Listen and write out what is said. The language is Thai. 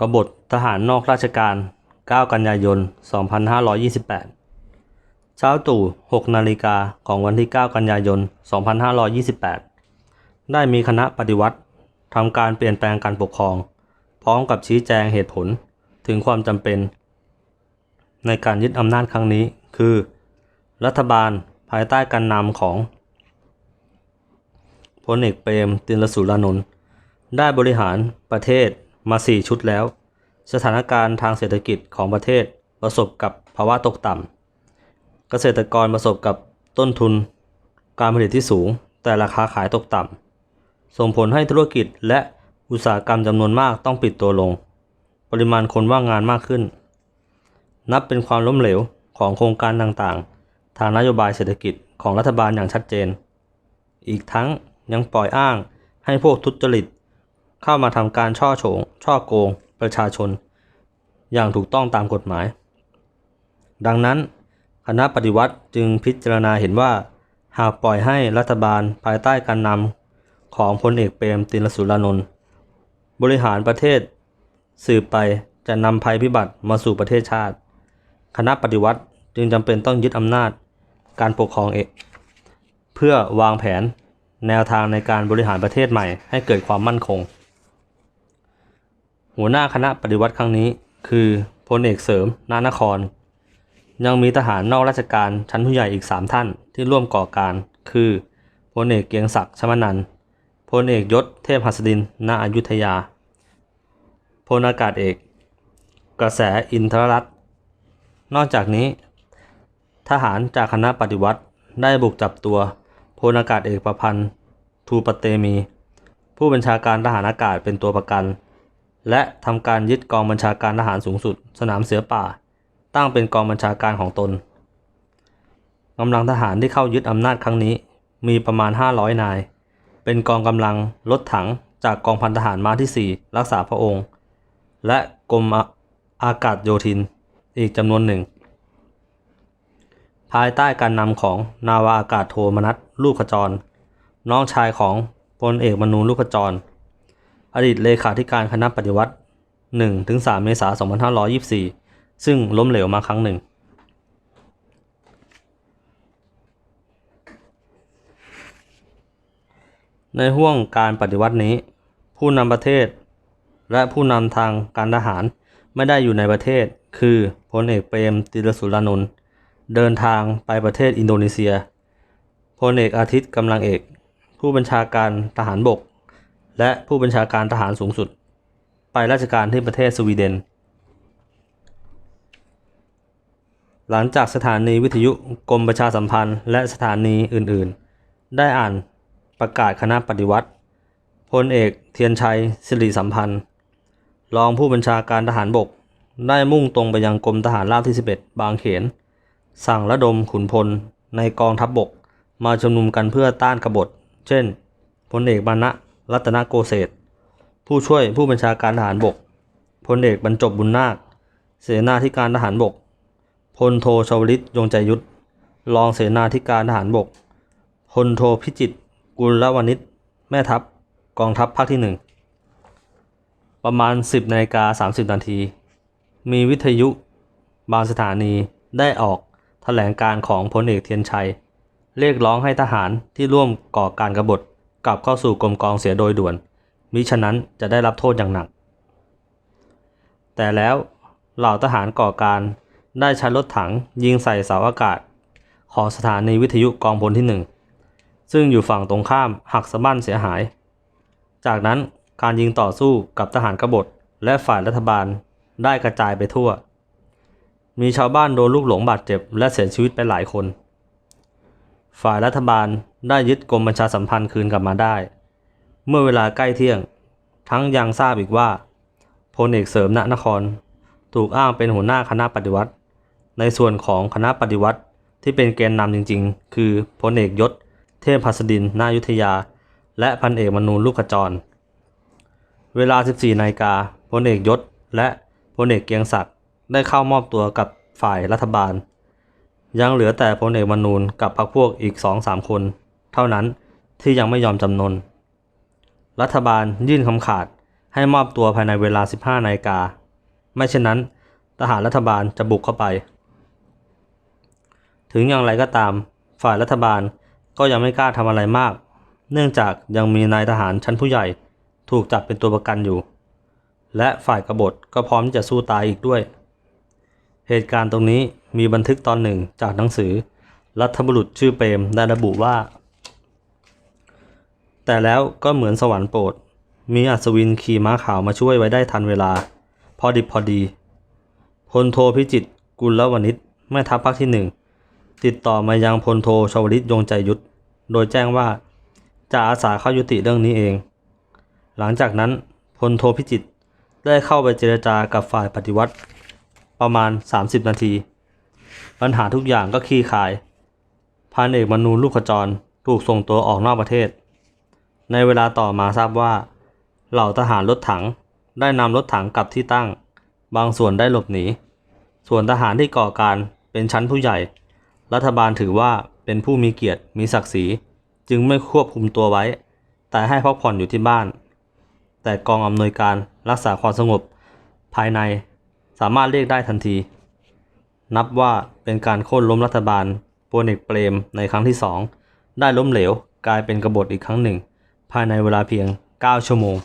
กบฏทหารนอกราชการ 9 กันยายน 2528 เช้าตู่ 6 นาฬิกาของวันที่ 9 กันยายน 2528 ได้มีคณะปฏิวัติทำการเปลี่ยนแปลงการปกครอง พร้อมกับชี้แจงเหตุผลถึงความจำเป็น ในการยึดอำนาจครั้งนี้ คือ รัฐบาลภายใต้การนำของพลเอกเปรมตินสุรานนท์ได้บริหารประเทศ มา 4 ชุดแล้ว สถานการณ์ทางเศรษฐกิจของประเทศประสบกับภาวะตกต่ำ เกษตรกรประสบกับต้นทุน การผลิตที่สูง แต่ราคาขายตกต่ำ ส่งผลให้ธุรกิจและอุตสาหกรรมจำนวนมากต้องปิดตัวลง ปริมาณคนว่างงานมากขึ้น นับเป็นความล้มเหลวของโครงการต่างๆ ทางนโยบายเศรษฐกิจของรัฐบาลอย่างชัดเจน อีกทั้งยังปล่อยอ้างให้พวกทุจริต เข้ามาทำการช่อโฉงช่อโกง ประชาชน อย่างถูกต้องตามกฎหมาย ดังนั้นคณะปฏิวัติจึงพิจารณาเห็นว่า หากปล่อยให้รัฐบาลภายใต้การนำของพลเอกเปรมตินสุรานนท์บริหารประเทศสืบไปจะนำภัยพิบัติมาสู่ประเทศชาติ คณะปฏิวัติจึงจำเป็นต้องยึดอำนาจการปกครองเองเพื่อวางแผนแนวทางในการบริหารประเทศใหม่ให้เกิดความมั่นคง หัวหน้าคณะปฏิวัติครั้งนี้ คือพลเอกเสริม นานคร ยังมีทหารนอกราชการชั้นผู้ใหญ่อีก 3 ท่านที่ร่วมก่อการ คือพลเอกเกียงศักดิ์ชมนันพลเอกยศเทพหัสดินณอยุธยาพลอากาศเอก กระแสอินทรรัตน์นอกจากนี้ ทหารจากคณะปฏิวัติได้บุกจับตัวพลอากาศเอกประพันธ์ทูปเตมี ผู้บัญชาการทหารอากาศเป็นตัวประกัน และทำการยึดกองบัญชาการทหารสูงสุด สนามเสือป่า ตั้งเป็นกองบัญชาการของตนกำลังทหารที่เข้ายึดอำนาจครั้งนี้ มีประมาณ 500 นาย เป็นกองกำลังรถถังจากกองพันทหารม้าที่ 4 รักษาพระองค์ และกรมอากาศโยธินอีกจำนวนหนึ่ง ภายใต้การนำของนาวาอากาศโทมนัสลูกขจร น้องชายของพลเอกมนูลูกขจร อดีตเลขาธิการคณะปฏิวัติ 1-3 เมษายน 2524 ซึ่งล้มเหลวมาครั้งหนึ่ง ในห่วงการปฏิวัตินี้ ผู้นำประเทศ และผู้นำทางการทหารไม่ได้อยู่ในประเทศ คือพลเอกเปรมติรสุรานนท์เดินทางไปประเทศอินโดนีเซียพลเอกอาทิตย์กำลังเอก ผู้บัญชาการทหารบก และผู้บัญชาการทหารสูงสุด ไปราชการที่ประเทศสวีเดน หลังจากสถานีวิทยุกรมประชาสัมพันธ์ และสถานีอื่นๆ ได้อ่านประกาศคณะปฏิวัติพลเอกเทียนชัยสิริสัมพันธ์ รองผู้บัญชาการทหารบก ได้มุ่งตรงไปยังกรมทหารราบที่ 11 บางเขน สั่งระดมขุนพลในกองทัพบบก มาชุมนุมกันเพื่อต้านกบฏ เช่นพลเอกมานะ รัตนโกเศษผู้ช่วยผู้บัญชาการทหารบก พลเอกบรรจบบุญนาค เสนาธิการทหารบก พลโทชวลิตยงใจยุทธรองเสนาธิการทหารบก พลโทพิจิตกุลวณิชแม่ทัพ กองทัพภาคที่หนึ่ง ประมาณ 10นาฬิกา30 นาที มีวิทยุบางสถานีได้ออกแถลงการของพลเอกเทียนชัย เรียกร้องให้ทหารที่ร่วมก่อการกบฏ กลับเข้าสู่กรมกองเสียโดยด่วน มิฉะนั้นจะได้รับโทษอย่างหนัก แต่แล้วเหล่าทหารก่อการได้ใช้รถถังยิงใส่เสาอากาศ ของสถานีวิทยุกองพลที่หนึ่งซึ่งอยู่ฝั่งตรงข้ามหักสะบั้นเสียหาย จากนั้นการยิงต่อสู้กับทหารกบฏและฝ่ายรัฐบาลได้กระจายไปทั่ว มีชาวบ้านโดนลูกหลงบาดเจ็บและเสียชีวิตไปหลายคน ฝ่ายรัฐบาลได้ยึดกรมบัญชาสัมพันธ์คืนกลับมาได้ เมื่อเวลาใกล้เที่ยง ทั้งยังทราบอีกว่าพลเอกเสริมณนคร ถูกอ้างเป็นหัวหน้าคณะปฏิวัติ ในส่วนของคณะปฏิวัติที่เป็นแกนนำจริง ๆ คือพลเอกยศ เทพหัสดินนายุทธยา และพันเอกมนูลูกขจร เวลา 14นาฬิกาพลเอกยศ และพลเอกเกียงศักดิ์ได้เข้ามอบตัวกับฝ่ายรัฐบาล ยังเหลือแต่พลเอกมนูนกับพรรคพวกอีก2-3คน เท่านั้นที่ยังไม่ยอมจำนน รัฐบาลยื่นคำขาดให้มอบตัวภายในเวลา 15นาฬิกา ไม่เช่นนั้นทหารรัฐบาลจะบุกเข้าไป ถึงอย่างไรก็ตามฝ่ายรัฐบาลก็ยังไม่กล้าทำอะไรมาก เนื่องจากยังมีนายทหารชั้นผู้ใหญ่ถูกจับเป็นตัวประกันอยู่ และฝ่ายกบฏก็พร้อมจะสู้ตายอีกด้วย เหตุการณ์ตรงนี้ มีบันทึกตอนหนึ่งจากหนังสือ รัฐบุรุษชื่อเปรมได้ระบุว่า แต่แล้วก็เหมือนสวรรค์โปรด มีอัศวินขี่ม้าขาวมาช่วยไว้ได้ทันเวลา พอดิบพอดีพลโทพิจิตกุลวณิชแม่ทัพภาคที่หนึ่งติดต่อมายังพลโทชวลิตยงใจยุทธโดยแจ้งว่าจะอาสาเข้ายุติเรื่องนี้เอง หลังจากนั้นพลโทพิจิตได้เข้าไปเจรจากับฝ่ายปฏิวัติ ประมาณ 30 นาที ปัญหาทุกอย่างก็คลี่คลายพันเอกมนูลูกขจรถูกส่งตัวออกนอกประเทศ ในเวลาต่อมาทราบว่า เหล่าทหารรถถังได้นำรถถังกลับที่ตั้ง บางส่วนได้หลบหนี ส่วนทหารที่ก่อการเป็นชั้นผู้ใหญ่ รัฐบาลถือว่าเป็นผู้มีเกียรติมีศักดิ์ศรี จึงไม่ควบคุมตัวไว้ แต่ให้พักผ่อนอยู่ที่บ้าน แต่กองอำนวยการรักษาความสงบ ภายในสามารถเรียกได้ทันที นับว่าเป็นการโค่นล้มรัฐบาลปวนิกเปรมในครั้งที่สองได้ล้มเหลวกลายเป็นกบฏอีกครั้งหนึ่ง ภายในเวลาเพียง 9 ชั่วโมง